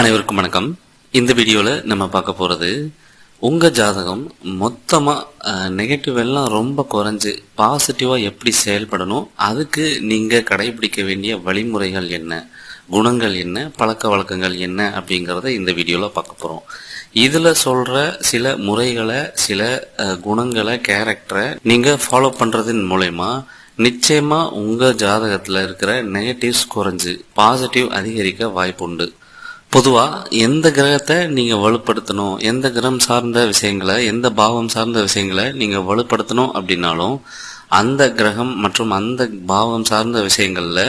அனைவருக்கும் வணக்கம். இந்த வீடியோவில் நம்ம பார்க்க போகிறது உங்கள் ஜாதகம் மொத்தமாக நெகட்டிவ் எல்லாம் ரொம்ப குறைஞ்சு பாசிட்டிவாக எப்படி செயல்படணும்? அதுக்கு நீங்கள் கடைபிடிக்க வேண்டிய வழிமுறைகள் என்ன? குணங்கள் என்ன? பழக்க வழக்கங்கள் என்ன? அப்படிங்கிறத இந்த வீடியோவில் பார்க்க போகிறோம் இதில் சொல்கிற சில முறைகளை சில குணங்களை கேரக்டரை நீங்கள் ஃபாலோ பண்ணுறதன் மூலயமா நிச்சயமாக உங்கள் ஜாதகத்தில் இருக்கிற நெகட்டிவ்ஸ் குறைஞ்சு பாசிட்டிவ் அதிகரிக்க வாய்ப்புண்டு. பொதுவா எந்த கிரகத்தை நீங்க வலுப்படுத்தணும் எந்த கிரகம் சார்ந்த விஷயங்களை எந்த பாவம் சார்ந்த விஷயங்களை நீங்க வலுப்படுத்தணும் அப்படின்னாலும் அந்த கிரகம் மற்றும் அந்த பாவம் சார்ந்த விஷயங்கள்ல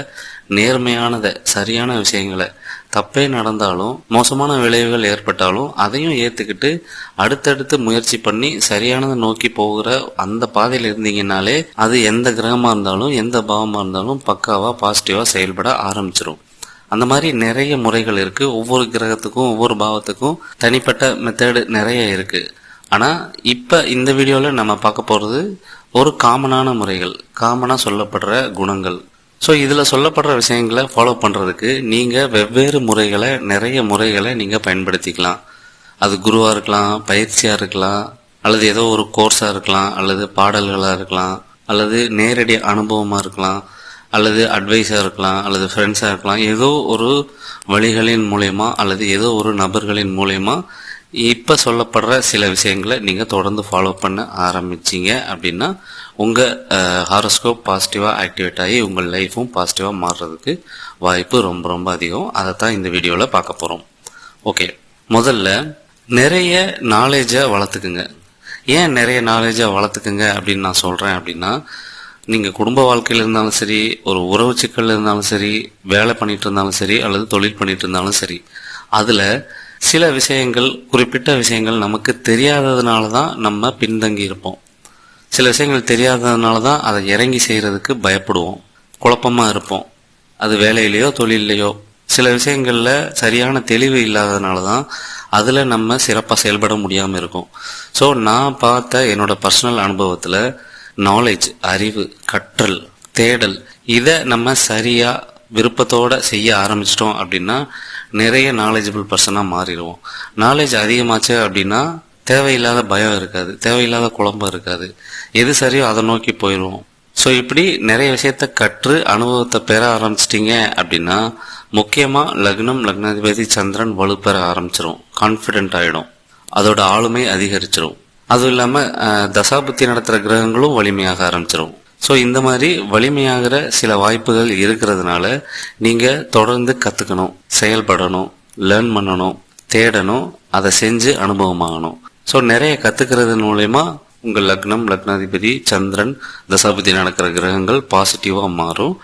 நேர்மையானதை சரியான விஷயங்களை தப்பே நடந்தாலும் மோசமான விளைவுகள் ஏற்பட்டாலும் அதையும் ஏத்துக்கிட்டு அடுத்தடுத்து முயற்சி பண்ணி சரியானதை நோக்கி போகிற அந்த பாதையில் இருந்தீங்கன்னாலே அது எந்த கிரகமா இருந்தாலும் எந்த பாவமா இருந்தாலும் பக்காவா பாசிட்டிவா செயல்பட ஆரம்பிச்சிடும் அந்த மாதிரி நிறைய முறைகள் இருக்கு. ஒவ்வொரு கிரகத்துக்கும் ஒவ்வொரு பாவத்துக்கும் தனிப்பட்ட மெத்தடு நிறைய இருக்கு. ஆனா இப்ப இந்த வீடியோல நம்ம பார்க்க போறது ஒரு காமனான முறைகள் காமனா சொல்லப்படுற குணங்கள். ஸோ இதில் சொல்லப்படுற விஷயங்களை ஃபாலோ பண்ணுறதுக்கு நீங்கள் வெவ்வேறு முறைகளை நிறைய முறைகளை நீங்கள் பயன்படுத்திக்கலாம். அது குருவாக இருக்கலாம் பயிற்சியாக இருக்கலாம் அல்லது ஏதோ ஒரு கோர்ஸாக இருக்கலாம் அல்லது பாடல்களாக இருக்கலாம் அல்லது நேரடி அனுபவமாக இருக்கலாம். அல்லது அட்வைஸாக இருக்கலாம் அல்லது ஃப்ரெண்ட்ஸாக இருக்கலாம் ஏதோ ஒரு வழிகளின் மூலயமா அல்லது ஏதோ ஒரு நபர்களின் மூலயமா இப்போ சொல்லப்படுற சில விஷயங்களை நீங்கள் தொடர்ந்து ஃபாலோ பண்ண ஆரம்பிச்சிங்க அப்படின்னா உங்கள் ஹாரோஸ்கோப் பாசிட்டிவாக ஆக்டிவேட் ஆகி உங்கள் லைஃப்பும் பாசிட்டிவாக மாறுறதுக்கு வாய்ப்பு ரொம்ப ரொம்ப அதிகம். அதை தான் இந்த வீடியோவில் பார்க்க போகிறோம் ஓகே முதல்ல நிறைய நாலேஜை வளர்த்துக்குங்க. ஏன் நிறைய நாலேஜை வளர்த்துக்குங்க அப்படின்னு நான் சொல்கிறேன் அப்படின்னா நீங்கள் குடும்ப வாழ்க்கையில் இருந்தாலும் சரி ஒரு உறவு சிக்கல் இருந்தாலும் சரி வேலை பண்ணிட்டு இருந்தாலும் சரி அல்லது தொழில் பண்ணிட்டு இருந்தாலும் சரி அதில் சில விஷயங்கள் குறிப்பிட்ட விஷயங்கள் நமக்கு தெரியாததுனால தான் நம்ம பின்தங்கி இருப்போம். சில விஷயங்கள் தெரியாததுனால தான் அதை இறங்கி செய்கிறதுக்கு பயப்படுவோம். குழப்பமாக இருப்போம். அது வேலையிலையோ தொழிலையோ சில விஷயங்களில் சரியான தெளிவு இல்லாததுனால தான் அதில் நம்ம சிறப்பாக செயல்பட முடியாமல் இருக்கும். ஸோ நான் பார்த்த என்னோட பர்சனல் அனுபவத்தில் நாலேஜ் அறிவு கற்றல் தேடல் இதை நம்ம சரியாக விருப்பத்தோட செய்ய ஆரம்பிச்சிட்டோம் அப்படின்னா நிறைய நாலேஜபிள் பர்சனாக மாறிடுவோம். நாலேஜ் அதிகமாச்சு அப்படின்னா தேவையில்லாத பயம் இருக்காது தேவையில்லாத குழம்பம் இருக்காது. எது சரியோ அதை நோக்கி போயிடுவோம். ஸோ இப்படி நிறைய விஷயத்த கற்று அனுபவத்தை பெற ஆரம்பிச்சிட்டிங்க அப்படின்னா முக்கியமாக லக்னம் லக்னாதிபதி சந்திரன் வலுப்பெற ஆரம்பிச்சிரும். கான்ஃபிடென்ட் ஆகிடும் அதோட ஆளுமை அதிகரிச்சிரும். அதுவும் இல்லாமல் தசாபுத்தி நடத்துகிற கிரகங்களும் வலிமையாக ஆரம்பிச்சிடும் ஸோ இந்த மாதிரி வலிமையாகிற சில வாய்ப்புகள் இருக்கிறதுனால நீங்கள் தொடர்ந்து கற்றுக்கணும் செயல்படணும் லேர்ன் பண்ணணும் தேடணும் அதை செஞ்சு அனுபவமாகணும். ஸோ நிறைய கற்றுக்கிறது மூலயமா உங்கள் லக்னம் லக்னாதிபதி சந்திரன் தசாபதி நடக்கிற கிரகங்கள் பாசிட்டிவாக மாறும்.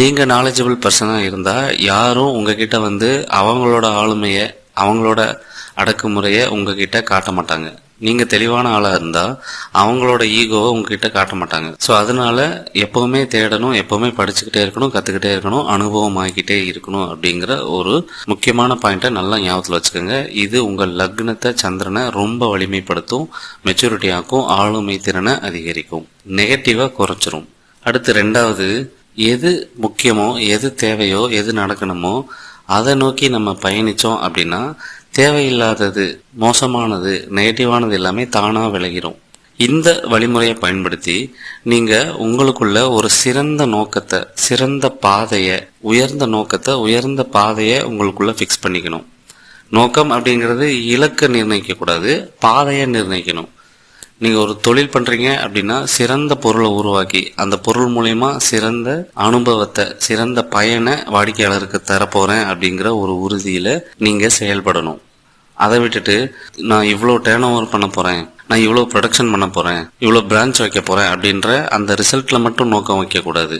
நீங்கள் நாலேஜபிள் பர்சனாக இருந்தால் யாரும் உங்ககிட்ட வந்து அவங்களோட ஆளுமையை அவங்களோட அடக்குமுறையை உங்ககிட்ட காட்ட மாட்டாங்க. நீங்கள் தெளிவான ஆளாக இருந்தால் அவங்களோட ஈகோவை உங்ககிட்ட காட்ட மாட்டாங்க. ஸோ அதனால எப்போவுமே தேடணும் எப்போவுமே படிச்சுக்கிட்டே இருக்கணும் கற்றுக்கிட்டே இருக்கணும் அனுபவம் ஆகிக்கிட்டே இருக்கணும் அப்படிங்கிற ஒரு முக்கியமான பாயிண்ட்டை நல்லா ஞாபகத்தில் வச்சுக்கோங்க. இது உங்கள் லக்னத்தை சந்திரனை ரொம்ப வலிமைப்படுத்தும் மெச்சூரிட்டி ஆக்கும் ஆளுமை திறனை அதிகரிக்கும். நெகட்டிவாக குறைச்சிரும். அடுத்து ரெண்டாவது எது முக்கியமோ எது தேவையோ எது நடக்கணுமோ அதை நோக்கி நம்ம பயணிச்சோம் அப்படின்னா தேவையில்லாதது மோசமானது நெகட்டிவானது எல்லாமே தானாக விலகிரும் இந்த வழிமுறையை பயன்படுத்தி நீங்கள் உங்களுக்குள்ள ஒரு சிறந்த நோக்கத்தை சிறந்த பாதையை உயர்ந்த நோக்கத்தை உயர்ந்த பாதையை உங்களுக்குள்ள ஃபிக்ஸ் பண்ணிக்கணும். நோக்கம் அப்படிங்கிறது இலக்கை நிர்ணயிக்கக்கூடாது பாதையை நிர்ணயிக்கணும். நீங்கள் ஒரு தொழில் பண்ணுறீங்க அப்படின்னா சிறந்த பொருளை உருவாக்கி அந்த பொருள் மூலயமா சிறந்த அனுபவத்தை சிறந்த பயனை வாடிக்கையாளருக்கு தரப்போகிறேன் அப்படிங்கிற ஒரு உறுதியில் நீங்கள் செயல்படணும். அதை விட்டுட்டு நான் இவ்வளோ டேர்ன் ஓவர் பண்ண போகிறேன் நான் இவ்வளோ ப்ரொடக்ஷன் பண்ண போகிறேன் இவ்வளோ பிரான்ச் வைக்க போகிறேன் அப்படின்ற அந்த ரிசல்ட்டில் மட்டும் நோக்கம் வைக்கக்கூடாது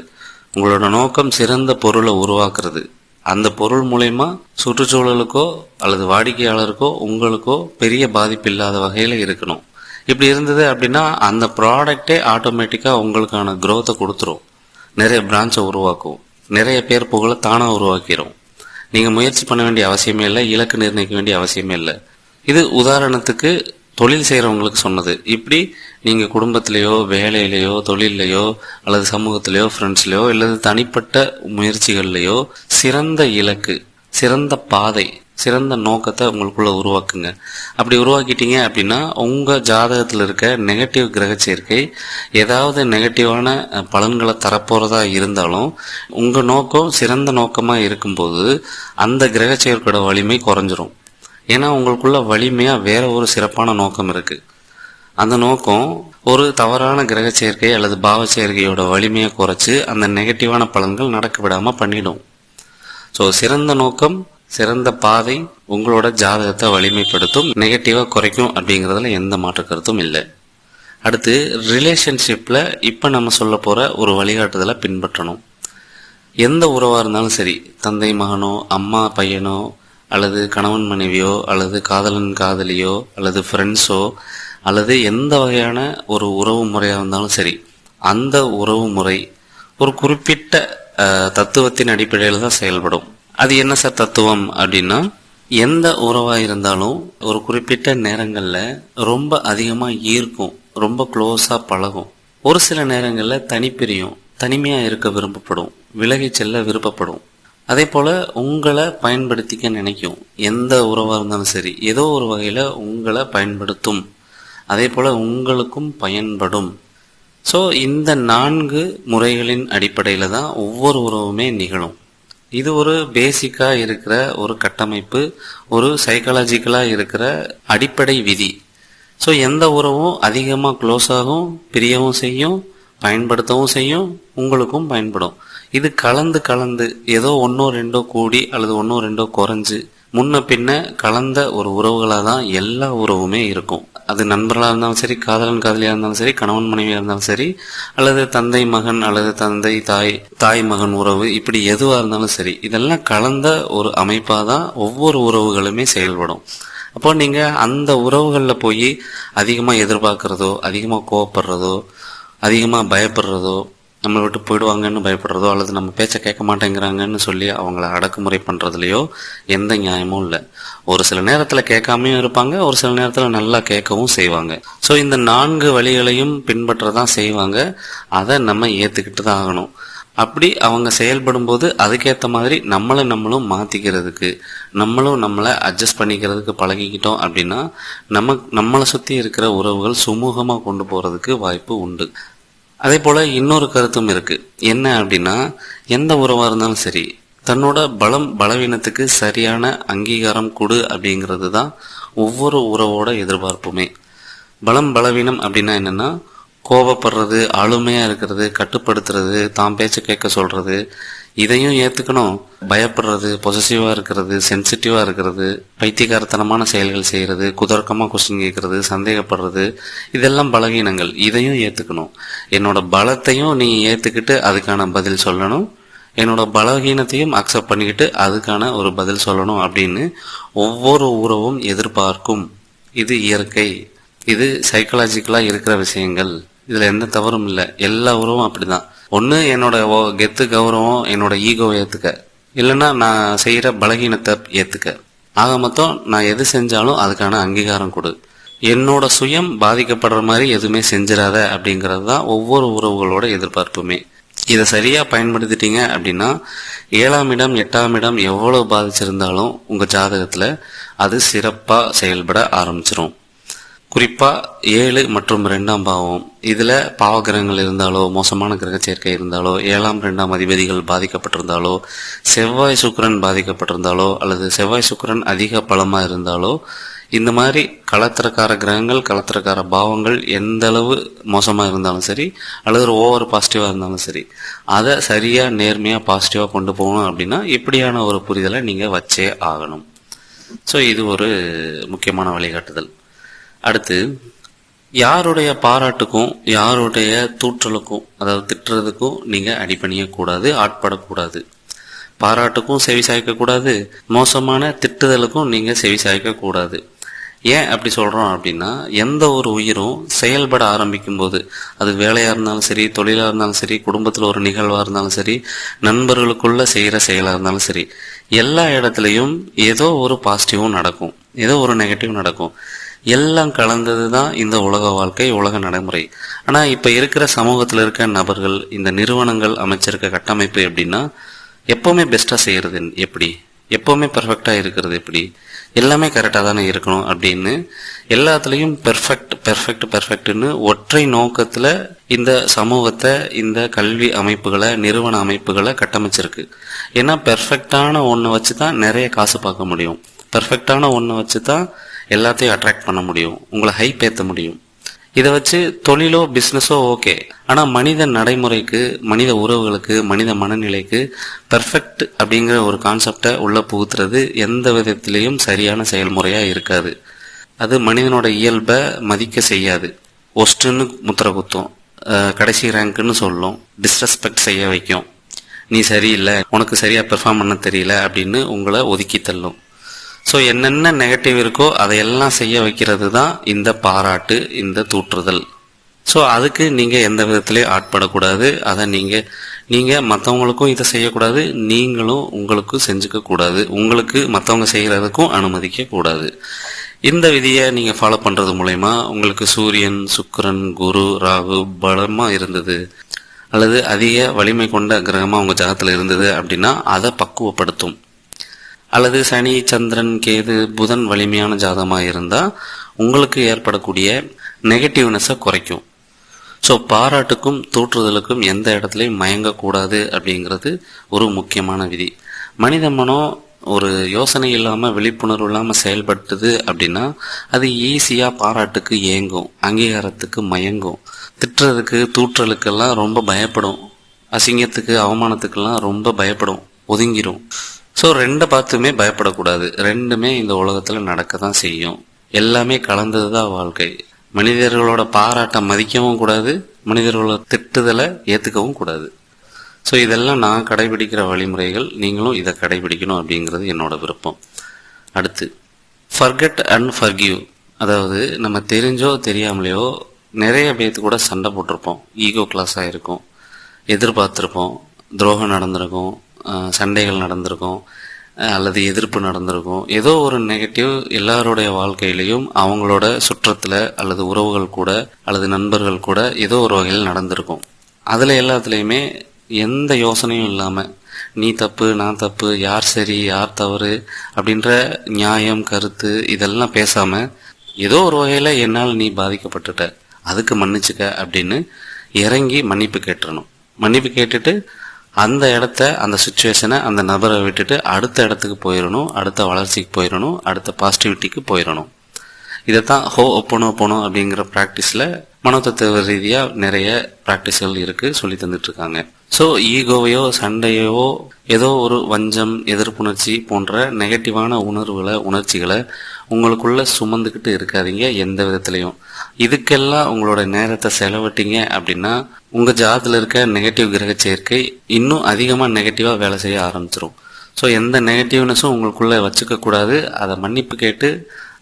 உங்களோட நோக்கம் சிறந்த பொருளை உருவாக்குறது. அந்த பொருள் மூலயமா சுற்றுச்சூழலுக்கோ அல்லது வாடிக்கையாளருக்கோ உங்களுக்கோ பெரிய பாதிப்பு இல்லாத வகையில் இருக்கணும். இப்படி இருந்தது அப்படின்னா அந்த ப்ராடக்டே ஆட்டோமேட்டிக்காக உங்களுக்கான க்ரோத்தை கொடுத்துரும். நிறைய பிரான்ச்சை உருவாக்கும். நிறைய பேர் புகழ தானாக உருவாக்கிடும் நீங்கள் முயற்சி பண்ண வேண்டிய அவசியமே இல்லை இலக்கு நிர்ணயிக்க வேண்டிய அவசியமே இல்லை. இது உதாரணத்துக்கு தொழில் செய்கிறவங்களுக்கு சொன்னது. இப்படி நீங்கள் குடும்பத்திலேயோ வேலையிலையோ தொழிலையோ அல்லது சமூகத்திலேயோ ஃப்ரெண்ட்ஸ்லையோ அல்லது தனிப்பட்ட முயற்சிகள்லையோ சிறந்த இலக்கு சிறந்த பாதை சிறந்த நோக்கத்தை உங்களுக்குள்ள உருவாக்குங்க. அப்படி உருவாக்கிட்டீங்க அப்படின்னா உங்க ஜாதகத்தில் இருக்க நெகட்டிவ் கிரக சேர்க்கை ஏதாவது நெகட்டிவான பலன்களை தரப்போறதா இருந்தாலும் உங்க நோக்கம் சிறந்த நோக்கமா இருக்கும்போது அந்த கிரக சேர்க்கையோட வலிமை குறைஞ்சிரும். ஏன்னா உங்களுக்குள்ள வலிமையா வேற ஒரு சிறப்பான நோக்கம் இருக்கு. அந்த நோக்கம் ஒரு தவறான கிரக சேர்க்கை அல்லது பாவ சேர்க்கையோட வலிமையை குறைச்சு அந்த நெகட்டிவான பலன்கள் நடக்க விடாம பண்ணிடும். ஸோ சிறந்த நோக்கம் சிறந்த பாதை உங்களோட ஜாதகத்தை வலிமைப்படுத்தும் நெகட்டிவாக குறைக்கும் அப்படிங்கிறதுல எந்த மாற்று கருத்தும் இல்லை. அடுத்து ரிலேஷன்ஷிப்பில் இப்போ நம்ம சொல்ல போகிற ஒரு வழிகாட்டுதலை பின்பற்றணும். எந்த உறவாக இருந்தாலும் சரி தந்தை மகனோ அம்மா பையனோ அல்லது கணவன் மனைவியோ அல்லது காதலன் காதலியோ அல்லது ஃப்ரெண்ட்ஸோ அல்லது எந்த வகையான ஒரு உறவு முறையாக இருந்தாலும் சரி அந்த உறவு முறை ஒரு குறிப்பிட்ட தத்துவத்தின் அடிப்படையில் தான் செயல்படும். அது என்ன சார் தத்துவம் அப்படின்னா எந்த உறவாக இருந்தாலும் ஒரு குறிப்பிட்ட நேரங்களில் ரொம்ப அதிகமாக ஈர்க்கும் ரொம்ப க்ளோஸாக பழகும். ஒரு சில நேரங்களில் தனிப்பிரியும் தனிமையாக இருக்க விரும்பப்படும் விலகி செல்ல விருப்பப்படும். அதே போல் உங்களை பயன்படுத்திக்க நினைக்கும் எந்த உறவாக இருந்தாலும் சரி ஏதோ ஒரு வகையில் உங்களை பயன்படுத்தும். அதே போல் உங்களுக்கும் பயன்படும். ஸோ இந்த நான்கு முறைகளின் அடிப்படையில் தான் ஒவ்வொரு உறவுமே நிகழும். இது ஒரு பேசிக்காக இருக்கிற ஒரு கட்டமைப்பு ஒரு சைக்காலஜிக்கலாக இருக்கிற அடிப்படை விதி. ஸோ எந்த உறவும் அதிகமாக க்ளோஸ் ஆகும் பிரியவும் செய்யும் பயன்படுத்தவும் செய்யும் உங்களுக்கும் பயன்படும். இது கலந்து கலந்து ஏதோ ஒன்றோ ரெண்டோ கூடி அல்லது ஒன்றோ ரெண்டோ குறைஞ்சு முன்ன பின்ன கலந்த ஒரு உறவுகளாக தான் எல்லா உறவுமே இருக்கும். அது நண்பர்களாக இருந்தாலும் சரி காதலன் காதலியாக இருந்தாலும் சரி கணவன் மனைவியாக இருந்தாலும் சரி அல்லது தந்தை மகன் அல்லது தந்தை தாய் தாய் மகன் உறவு இப்படி எதுவாக இருந்தாலும் சரி இதெல்லாம் கலந்த ஒரு அமைப்பாக தான் ஒவ்வொரு உறவுகளுமே செயல்படும். அப்போ நீங்கள் அந்த உறவுகளில் போய் அதிகமாக எதிர்பார்க்கறதோ அதிகமாக கோவப்படுறதோ அதிகமாக பயப்படுறதோ நம்மளை விட்டு போயிடுவாங்கன்னு பயப்படுறதோ அல்லது நம்ம பேச்ச கேட்க மாட்டேங்கிறாங்கன்னு சொல்லி அவங்கள அடக்குமுறை பண்ணுறதுலையோ எந்த நியாயமும் இல்லை. ஒரு சில நேரத்தில் கேட்காமையும் இருப்பாங்க ஒரு சில நேரத்தில் நல்லா கேட்கவும் செய்வாங்க. ஸோ இந்த நான்கு வழிகளையும் பின்பற்றதான் செய்வாங்க. அதை நம்ம ஏற்றுக்கிட்டு தான் ஆகணும். அப்படி அவங்க செயல்படும் போது அதுக்கேற்ற மாதிரி நம்மளை நம்மளும் மாற்றிக்கிறதுக்கு நம்மளும் நம்மளை அட்ஜஸ்ட் பண்ணிக்கிறதுக்கு பழகிக்கிட்டோம் அப்படின்னா நம்ம நம்மளை சுற்றி இருக்கிற உறவுகள் சுமூகமாக கொண்டு போகிறதுக்கு வாய்ப்பு உண்டு. அதே போல இன்னொரு கருத்தும் இருக்கு. என்ன அப்படின்னா எந்த உறவா இருந்தாலும் சரி தன்னோட பலம் பலவீனத்துக்கு சரியான அங்கீகாரம் கொடு அப்படிங்கிறது தான் ஒவ்வொரு உறவோட எதிர்பார்ப்புமே. பலம் பலவீனம் அப்படின்னா என்னன்னா கோபப்படுறது அழுமையாக இருக்கிறது கட்டுப்படுத்துறது தான் பேச்ச கேட்க சொல்றது இதையும் ஏத்துக்கணும். பயப்படுறது பொசசிவா இருக்கிறது சென்சிட்டிவா இருக்கிறது பைத்தியகாரத்தனமான செயல்கள் செய்யறது குதர்க்கமா கொஸ்டின் கேட்கறது சந்தேகப்படுறது இதெல்லாம் பலகீனங்கள். இதையும் ஏத்துக்கணும். என்னோட பலத்தையும் நீ ஏத்துக்கிட்டு அதுக்கான பதில் சொல்லணும். என்னோட பலகீனத்தையும் அக்செப்ட் பண்ணிக்கிட்டு அதுக்கான ஒரு பதில் சொல்லணும் அப்படின்னு ஒவ்வொரு உறவும் எதிர்பார்க்கும். இது இயற்கை. இது சைக்கலாஜிக்கலா இருக்கிற விஷயங்கள். இதில் எந்த தவறும் இல்லை. எல்லா உறவும் அப்படிதான். ஒன்று என்னோட ஓ- கெத்து கௌரவம் என்னோட ஈகோவை ஏற்றுக்க இல்லைன்னா நான் செய்கிற பலகீனத்தை ஏற்றுக்க ஆக மொத்தம் நான் எது செஞ்சாலும் அதுக்கான அங்கீகாரம் கொடு. என்னோட சுயம் பாதிக்கப்படுற மாதிரி எதுவுமே செஞ்சிடாத அப்படிங்கிறது தான் ஒவ்வொரு உறவுகளோட எதிர்பார்ப்புமே. இதை சரியாக பயன்படுத்திட்டீங்க அப்படின்னா ஏழாம் இடம் எட்டாம் இடம் எவ்வளோ பாதிச்சிருந்தாலும் உங்கள் ஜாதகத்தில் அது சிறப்பாக செயல்பட ஆரம்பிச்சிரும். குறிப்பாக ஏழு மற்றும் ரெண்டாம் பாவம். இதுல பாவகிரகங்கள் இருந்தாலோ மோசமான கிரக சேர்க்கை இருந்தாலோ ஏழாம் ரெண்டாம் அதிபதிகள் பாதிக்கப்பட்டிருந்தாலோ செவ்வாய் சுக்கிரன் பாதிக்கப்பட்டிருந்தாலோ அல்லது செவ்வாய் சுக்கிரன் அதிக பலமாக இருந்தாலோ இந்த மாதிரி கலத்திரக்கார கிரகங்கள் கலத்திரக்கார பாவங்கள் எந்த அளவு மோசமாக இருந்தாலும் சரி அல்லது ஒரு ஓவர் பாசிட்டிவாக இருந்தாலும் சரி அதை சரியாக நேர்மையாக பாசிட்டிவாக கொண்டு போகணும் அப்படின்னா இப்படியான ஒரு புரிதலை நீங்கள் வச்சே ஆகணும். ஸோ இது ஒரு முக்கியமான வழிகாட்டுதல். அடுத்து யாருடைய பாராட்டுக்கும் யாருடைய தூற்றலுக்கும் அதாவது திட்டுறதுக்கும் நீங்கள் அடிப்பணியக்கூடாது கூடாது ஆட்படக்கூடாது. பாராட்டுக்கும் செவி சாய்க்கக்கூடாது மோசமான திட்டுதலுக்கும் நீங்கள் செவி சாய்க்கக்கூடாது. ஏன் அப்படி சொல்கிறோம் அப்படின்னா எந்த ஒரு உயிரும் செயல்பட ஆரம்பிக்கும் போது அது வேலையாக இருந்தாலும் சரி தொழிலாக இருந்தாலும் சரி குடும்பத்தில் ஒரு நிகழ்வாக இருந்தாலும் சரி நண்பர்களுக்குள்ள செய்கிற செயலாக இருந்தாலும் சரி எல்லா இடத்துலையும் ஏதோ ஒரு பாசிட்டிவும் நடக்கும் ஏதோ ஒரு நெகட்டிவ் நடக்கும். எல்லாம் கலந்தது தான் இந்த உலக வாழ்க்கை உலக நடைமுறை. ஆனால் இப்போ இருக்கிற சமூகத்தில் இருக்க நபர்கள் இந்த நிறுவனங்கள் அமைச்சிருக்க கட்டமைப்பு எப்படின்னா எப்போவுமே பெஸ்ட்டாக செய்கிறது எப்படி? எப்போவுமே பெர்ஃபெக்டாக இருக்கிறது எப்படி? எல்லாமே கரெக்டாக தானே இருக்கணும் அப்படின்னு எல்லாத்துலேயும் பெர்ஃபெக்ட் பெர்ஃபெக்ட் பெர்ஃபெக்ட்னு ஒற்றை நோக்கத்தில் இந்த சமூகத்தை இந்த கல்வி அமைப்புகளை நிறுவன அமைப்புகளை கட்டமைச்சிருக்கு. ஏன்னா பெர்ஃபெக்டான ஒன்று வச்சு தான் நிறைய காசு பார்க்க முடியும். பெர்ஃபெக்டான ஒன்று வச்சு தான் எல்லாத்தையும் அட்ராக்ட் பண்ண முடியும். உங்களை ஹைப் ஏற்ற முடியும். இதை வச்சு தொழிலோ பிஸ்னஸோ ஓகே ஆனால் மனித நடைமுறைக்கு மனித உறவுகளுக்கு மனித மனநிலைக்கு பெர்ஃபெக்ட் அப்படிங்கிற ஒரு கான்செப்டை உள்ளே புகுத்துறது எந்த விதத்திலையும் சரியான செயல்முறையாக இருக்காது. அது மனிதனோட இயல்பை மதிக்க செய்யாது. ஒஸ்ட்டுன்னு முத்திர குத்தும். கடைசி ரேங்க்னு சொல்லும். டிஸ்ரெஸ்பெக்ட் செய்ய வைக்கும். நீ சரியில்லை உனக்கு சரியாக பெர்ஃபார்ம் பண்ண தெரியல அப்படின்னு உங்களை ஒதுக்கி தள்ளும். ஸோ என்னென்ன நெகட்டிவ் இருக்கோ அதையெல்லாம் செய்ய வைக்கிறது தான் இந்த பாராட்டு இந்த தூற்றுதல். ஸோ அதுக்கு நீங்கள் எந்த விதத்திலையும் ஆட்படக்கூடாது. அதை நீங்கள் நீங்கள் மற்றவங்களுக்கும் இதை செய்யக்கூடாது. நீங்களும் உங்களுக்கும் செஞ்சுக்க கூடாது உங்களுக்கு மற்றவங்க செய்கிறதுக்கும் அனுமதிக்க கூடாது இந்த விதியை நீங்கள் ஃபாலோ பண்ணுறது மூலயமா உங்களுக்கு சூரியன் சுக்கரன் குரு ராகு பலமாக இருந்தது. அல்லது அதிக வலிமை கொண்ட கிரகமாக உங்கள் ஜகத்தில் இருந்தது அப்படின்னா அதை பக்குவப்படுத்தும். அல்லது சனி சந்திரன் கேது புதன் வலிமையான ஜாதகமாக இருந்தால் உங்களுக்கு ஏற்படக்கூடிய நெகட்டிவ்னஸை குறைக்கும். ஸோ பாராட்டுக்கும் தூற்றுதலுக்கும் எந்த இடத்துலையும் மயங்கக்கூடாது அப்படிங்கிறது ஒரு முக்கியமான விதி. மனித மனம் ஒரு யோசனை இல்லாமல் விழிப்புணர்வு இல்லாமல் செயல்பட்டுது அப்படின்னா அது ஈஸியாக பாராட்டுக்கு ஏங்கும் அங்கீகாரத்துக்கு மயங்கும். திட்டுறதுக்கு தூற்றலுக்கெல்லாம் ரொம்ப பயப்படும். அசிங்கத்துக்கு அவமானத்துக்கெல்லாம் ரொம்ப பயப்படும். ஒதுங்கிடும் ஸோ ரெண்டை பார்த்துமே பயப்படக்கூடாது. ரெண்டுமே இந்த உலகத்தில் நடக்க தான் செய்யும். எல்லாமே கலந்தது தான் வாழ்க்கை. மனிதர்களோட பாராட்டை மதிக்கவும் கூடாது மனிதர்களோட திட்டுதலை ஏற்றுக்கவும் கூடாது. ஸோ இதெல்லாம் நான் கடைபிடிக்கிற வழிமுறைகள் நீங்களும் இதை கடைபிடிக்கணும் அப்படிங்கிறது என்னோட விருப்பம். அடுத்து ஃபர்கெட் அண்ட் ஃபர்கியூ அதாவது நம்ம தெரிஞ்சோ தெரியாமலையோ நிறைய பேர்த்து கூட சண்டை போட்டிருப்போம். ஈகோ கிளாஸாக இருக்கும் எதிர்பார்த்துருப்போம். துரோகம் நடந்திருக்கும். சண்டைகள் நடந்திருக்கும் அல்லது எதிர்ப்பு நடந்திருக்கும். ஏதோ ஒரு நெகட்டிவ் எல்லாருடைய வாழ்க்கையிலையும் அவங்களோட சுற்றத்தில் அல்லது உறவுகள் கூட அல்லது நண்பர்கள் கூட ஏதோ ஒரு வகையில் நடந்திருக்கும். அதில் எல்லாத்துலேயுமே எந்த யோசனையும் இல்லாமல் நீ தப்பு நான் தப்பு யார் சரி யார் தவறு அப்படின்ற நியாயம் கருத்து இதெல்லாம் பேசாமல் ஏதோ ஒரு வகையில் என்னால் நீ பாதிக்கப்பட்டுட்ட. அதுக்கு மன்னிச்சுக்க அப்படின்னு இறங்கி மன்னிப்பு கேட்டுறணும். மன்னிப்பு கேட்டுட்டு அந்த இடத்த அந்த சுச்சுவேஷனை அந்த நபரை விட்டுட்டு அடுத்த இடத்துக்கு போயிடணும் அடுத்த வளர்ச்சிக்கு போயிடணும் அடுத்த பாசிட்டிவிட்டிக்கு போயிடணும். இதைத்தான் ஹோ ஒப்பனோ போனோம் அப்படிங்கிற ப்ராக்டிஸில் மனோதத்துவ ரீதியாக நிறைய ப்ராக்டிஸ்கள் இருக்குது சொல்லி தந்துட்டு இருக்காங்க. ஸோ ஈகோவையோ சண்டையோ ஏதோ ஒரு வஞ்சம் எதிர்ப்புணர்ச்சி போன்ற நெகட்டிவான உணர்வுகளை உணர்ச்சிகளை உங்களுக்குள்ள சுமந்துக்கிட்டு இருக்காதீங்க எந்த விதத்துலையும். இதுக்கெல்லாம் உங்களோட நேரத்தை செலவிட்டீங்க அப்படின்னா உங்கள் ஜாதத்தில் இருக்க நெகட்டிவ் கிரக சேர்க்கை இன்னும் அதிகமாக நெகட்டிவாக வேலை செய்ய ஆரம்பிச்சிரும். ஸோ எந்த நெகட்டிவ்னஸும் உங்களுக்குள்ளே வச்சுக்க கூடாது அதை மன்னிப்பு கேட்டு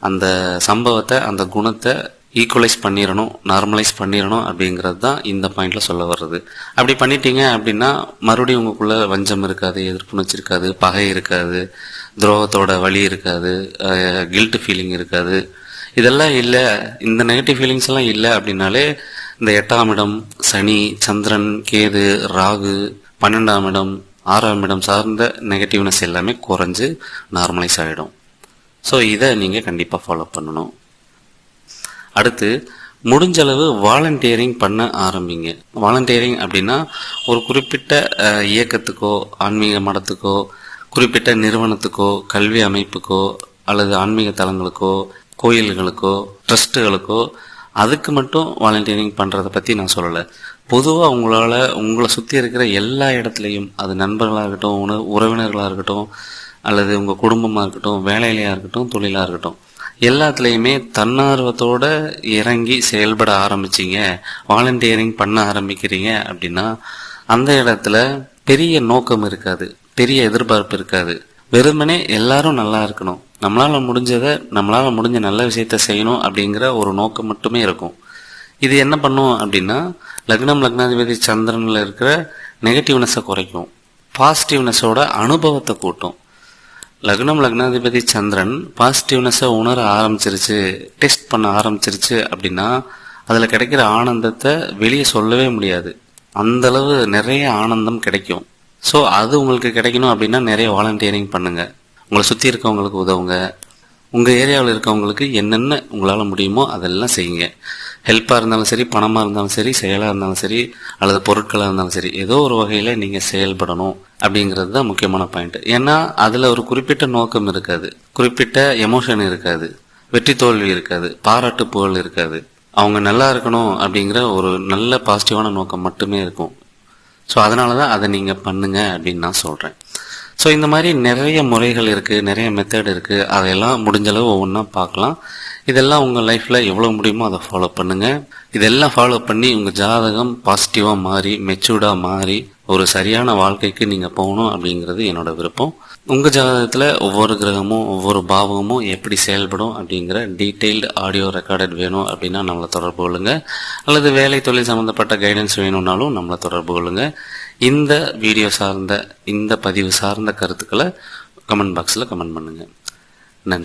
அந்த சம்பவத்தை அந்த குணத்தை ஈக்குவலைஸ் பண்ணிடணும் நார்மலைஸ் பண்ணிடணும் அப்படிங்கிறது தான் இந்த பாயிண்ட்ல சொல்ல வர்றது. அப்படி பண்ணிட்டீங்க அப்படின்னா மறுபடியும் உங்களுக்குள்ள வஞ்சம் இருக்காது எதிர்ப்புணர்ச்சி இருக்காது பகை இருக்காது துரோகத்தோட வலி இருக்காது கில்ட் ஃபீலிங் இருக்காது. இதெல்லாம் இல்லை இந்த நெகட்டிவ் ஃபீலிங்ஸ் எல்லாம் இல்லை அப்படின்னாலே இந்த எட்டாம் இடம் சனி சந்திரன் கேது ராகு பன்னெண்டாம் இடம் ஆறாம் இடம் சார்ந்த நெகட்டிவ்னஸ் எல்லாமே குறைஞ்சு நார்மலைஸ் ஆகிடும் ஸோ இதை நீங்கள் கண்டிப்பாக ஃபாலோ பண்ணணும். அடுத்து முடிஞ்சளவு வாலண்டியரிங் பண்ண ஆரம்பிங்க. வாலண்டியரிங் அப்படின்னா ஒரு குறிப்பிட்ட இயக்கத்துக்கோ ஆன்மீக மடத்துக்கோ குறிப்பிட்ட நிறுவனத்துக்கோ கல்வி அமைப்புக்கோ அல்லது ஆன்மீக தலங்களுக்கோ கோயில்களுக்கோ ட்ரஸ்ட்டுகளுக்கோ அதுக்கு மட்டும் வாலண்டியரிங் பண்ணுறதை பற்றி நான் சொல்லலை. பொதுவாக உங்களால் உங்களை சுற்றி இருக்கிற எல்லா இடத்துலையும் அது நண்பர்களாக இருக்கட்டும் உணவு உறவினர்களாக இருக்கட்டும் அல்லது உங்கள் குடும்பமாக இருக்கட்டும் வேலையிலையாக இருக்கட்டும் தொழிலாக இருக்கட்டும் எல்லாத்துலேயுமே தன்னார்வத்தோட இறங்கி செயல்பட ஆரம்பிச்சிங்க. வாலண்டியரிங் பண்ண ஆரம்பிக்கிறீங்க அப்படின்னா அந்த இடத்துல பெரிய நோக்கம் இருக்காது. பெரிய எதிர்பார்ப்பு இருக்காது. வெறுமனே எல்லாரும் நல்லா இருக்கணும். நம்மளால முடிஞ்சதை நம்மளால முடிஞ்ச நல்ல விஷயத்த செய்யணும் அப்படிங்கிற ஒரு நோக்கம் மட்டுமே இருக்கும். இது என்ன பண்ணும் அப்படின்னா லக்னம் லக்னாதிபதி சந்திரனில் இருக்கிற நெகட்டிவ்னஸை குறைக்கும். பாசிட்டிவ்னஸோட அனுபவத்தை கூட்டும். லக்னம் லக்னாதிபதி சந்திரன் பாசிட்டிவ்னஸை உணர ஆரம்பிச்சிருச்சு டெஸ்ட் பண்ண ஆரம்பிச்சிருச்சு அப்படின்னா அதில் கிடைக்கிற ஆனந்தத்தை வெளியே சொல்லவே முடியாது. அந்த அளவு நிறைய ஆனந்தம் கிடைக்கும். ஸோ அது உங்களுக்கு கிடைக்கணும் அப்படின்னா நிறைய வாலண்டியரிங் பண்ணுங்கள் உங்களை சுற்றி இருக்கவங்களுக்கு உதவுங்க. உங்கள் ஏரியாவில் இருக்கவங்களுக்கு என்னென்ன உங்களால் முடியுமோ அதெல்லாம் செய்யுங்க. ஹெல்ப்பாக இருந்தாலும் சரி பணமாக இருந்தாலும் சரி செயலாக இருந்தாலும் சரி அல்லது பொருட்களாக இருந்தாலும் சரி ஏதோ ஒரு வகையில் நீங்கள் செயல்படணும் அப்படிங்கிறது தான் முக்கியமான பாயிண்ட் ஏன்னா அதில் ஒரு குறிப்பிட்ட நோக்கம் இருக்காது. குறிப்பிட்ட எமோஷன் இருக்காது. வெற்றி தோல்வி இருக்காது. பாராட்டு புகழ் இருக்காது. அவங்க நல்லா இருக்கணும் அப்படிங்கிற ஒரு நல்ல பாசிட்டிவான நோக்கம் மட்டுமே இருக்கும். ஸோ அதனால தான் அதை நீங்கள் பண்ணுங்க அப்படின்னு நான் சொல்கிறேன் ஸோ இந்த மாதிரி நிறைய முறைகள் இருக்குது நிறைய மெத்தட் இருக்குது அதையெல்லாம் முடிஞ்ச அளவு ஒவ்வொன்றா பார்க்கலாம் இதெல்லாம் உங்கள் லைஃப்பில் எவ்வளோ முடியுமோ அதை ஃபாலோ பண்ணுங்கள் இதெல்லாம் ஃபாலோ பண்ணி உங்கள் ஜாதகம் பாசிட்டிவாக மாறி மெச்சூர்டாக மாறி ஒரு சரியான வாழ்க்கைக்கு நீங்கள் போகணும் அப்படிங்கிறது என்னோட விருப்பம். உங்கள் ஜாதகத்தில் ஒவ்வொரு கிரகமும் ஒவ்வொரு பாவகமும் எப்படி செயல்படும் அப்படிங்கிற டீட்டெயில்டு ஆடியோ ரெக்கார்டட் வேணும் அப்படின்னா நம்மளை தொடர்பு கொள்ளுங்கள் அல்லது வேலை தொழில் சம்மந்தப்பட்ட கைடன்ஸ் வேணும்னாலும் நம்மளை தொடர்பு கொள்ளுங்கள் இந்த வீடியோ சார்ந்த இந்த பதிவு சார்ந்த கருத்துக்களை கமெண்ட் பாக்ஸில் கமெண்ட் பண்ணுங்கள்